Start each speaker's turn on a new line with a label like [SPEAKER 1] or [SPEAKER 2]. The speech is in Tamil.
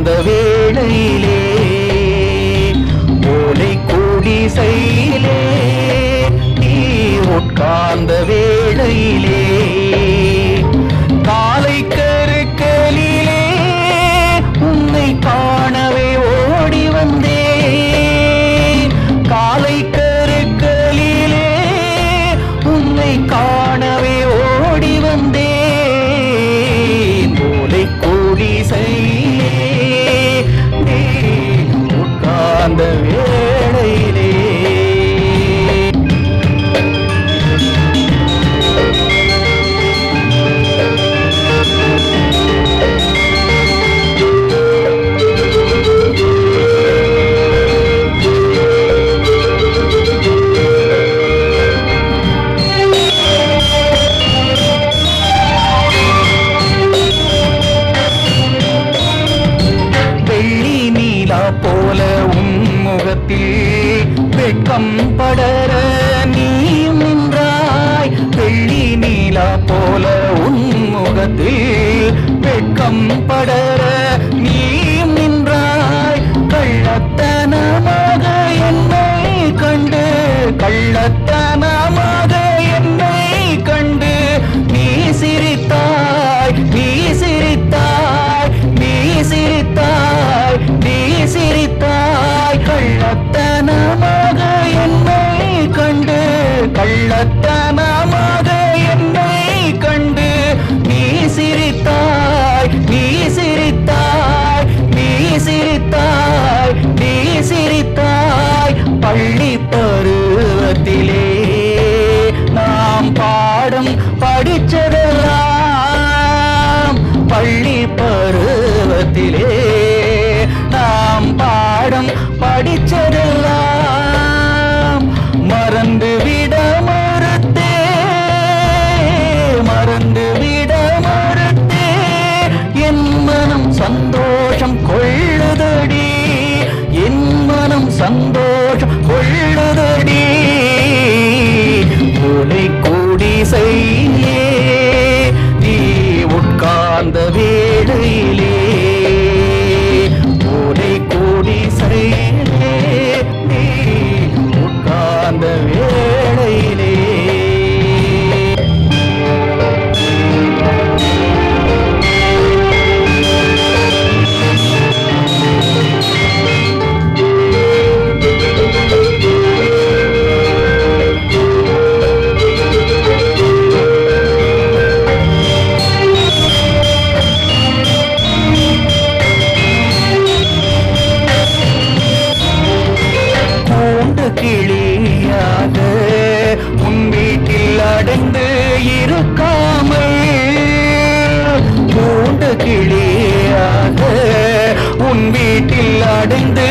[SPEAKER 1] உட்கார்ந்த வேளையிலே ஓலை குடிசையிலே நீ உட்கார்ந்த வேளையிலே. உலகத்தில் வெட்கம் படர நீ நின்றாய். வெள்ளி நீலா போல உன் முகத்தில் வெட்கம் படர நீ நின்றாய். கள்ளத்தனமாக என்னை கண்டு கள்ளத்தனமாக கள்ளத்தனமாக என்னை கண்டு நீ சிரித்தாய் நீ சிரித்தாய் நீ சிரித்தாய் நீ சிரித்தாய். பள்ளி பருவத்திலே நாம் பாடம் படிச்சதெல்லாம் பள்ளி சந்தோஷம் கூண்டு கிளியாக உன் வீட்டில் அடைந்து இருக்காமல் கூண்டு கிளியாக உன் வீட்டில் அடைந்து